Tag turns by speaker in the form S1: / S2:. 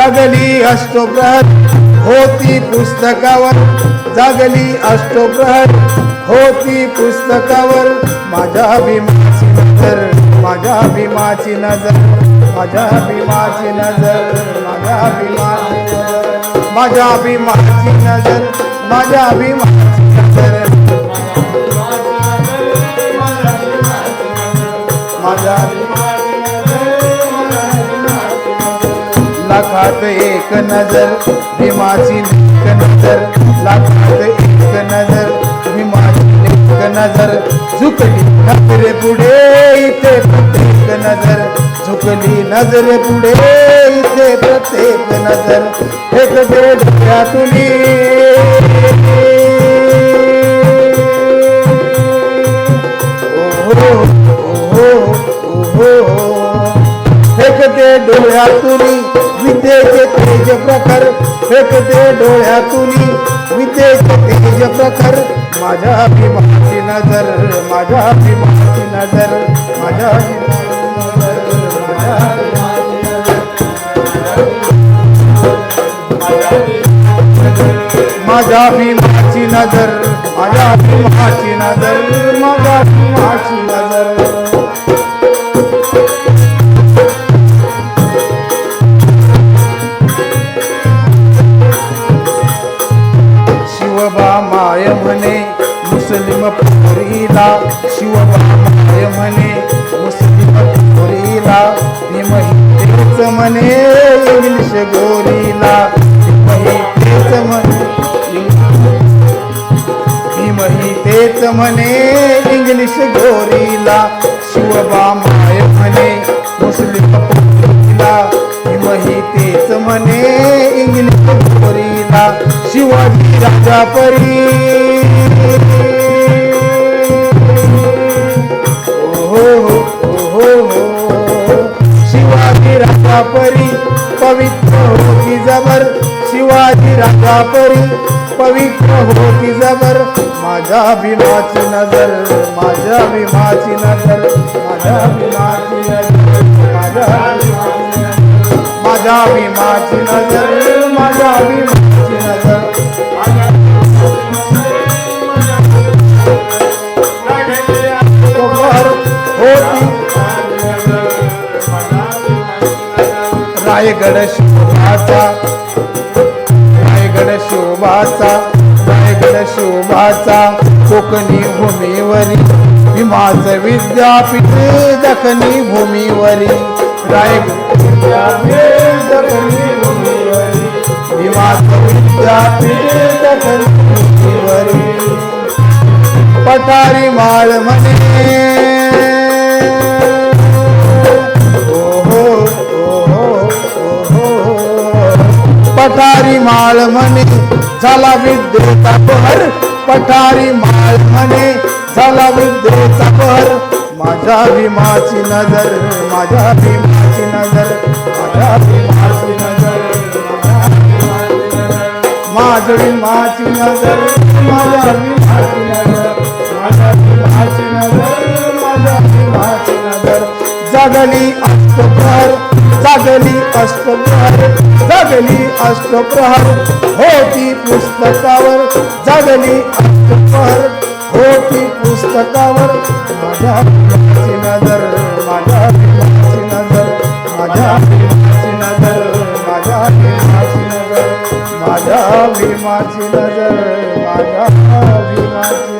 S1: जागली अष्टोप्रहर होती पुस्तकावर. जागली अष्टोप्रहर होती पुस्तकावर. माझ्या भीमाची नजर माझ्या भीमाची नजर माझ्या भीमाची नजर माझ्या भीमाची नजर माझ्या भीमाची नजर माझ्या भीमाची लाखात एक नजर भीमाची एक नजर लाखात एक नजर भीमाची एक नजर. झुकली नजरे पुढे इथे प्रत्येक नजर. झुकली नजरे पुढे इथे प्रत्येक नजर. एक दे तेज प्रखर फेकते डोळ्यातून. विद्येचे तेज प्रखर माझ्या अभिमानाची नजर माझ्या अभिमानाची नजर माझ्या नजर माझ्या माझ्या भीमाची नजर माझ्या भीमाची नजर माझ्या भीमाची नजर. मुस्लिम पोरीला शिवबा माय म्हणे मुस्लिम पोरीला भीमही तेच म्हणे इंग्लिश गोरीला भीमही तेच म्हणे भीमही तेच म्हणे इंग्लिश गोरीला शिवबा माय म्हणे मुस्लिम पोरीला भीमही तेच म्हणे इंग्लिश गोरीला शिवाजी राजा परी परी पवित्र होती जबर. शिवाजी राजा परी पवित्र होती जबर. माझ्या भीमाची नजर माझ्या भीमाची नजर माझ्या भीमाची नजर माझ्या भीमाची नजर माझ्या भीमाची रायगड शोभाचा. रायगड शोभाचा रायगड शोभाचा. कोकणी भूमीवरी भीमाचं विद्यापीठ दखनी भूमीवरी. रायगड विद्यापीठ दखनी भूमीवरी. भीमाचं विद्यापीठ दखनी भूमीवरी. पठारी माळ म्हणे. पठारी माळ म्हणे झाला विद्येचा बहर पठारी माळ म्हणे झाला विद्येचा बहर माझ्या भीमाची नजर माझ्या भीमाची नजर माझ्या भीमाची नजर माझ्या भीमाची नजर. माझ्या भीमाची नजर माझ्या भीमाची नजर माझ्या भीमाची नजर जगली अष्टभर जगली अष्टभर जगली अष्टप्रहर होती पुस्तकावर जागली अष्टप्रहर होती पुस्तकावर. माझ्या प्रेमाची नजर माझ्या प्रेमाची नजर माझ्या प्रेमाची नजर माझ्या प्रेमाची नजर माझ्या भीमाची नजर माझ्या भीमाची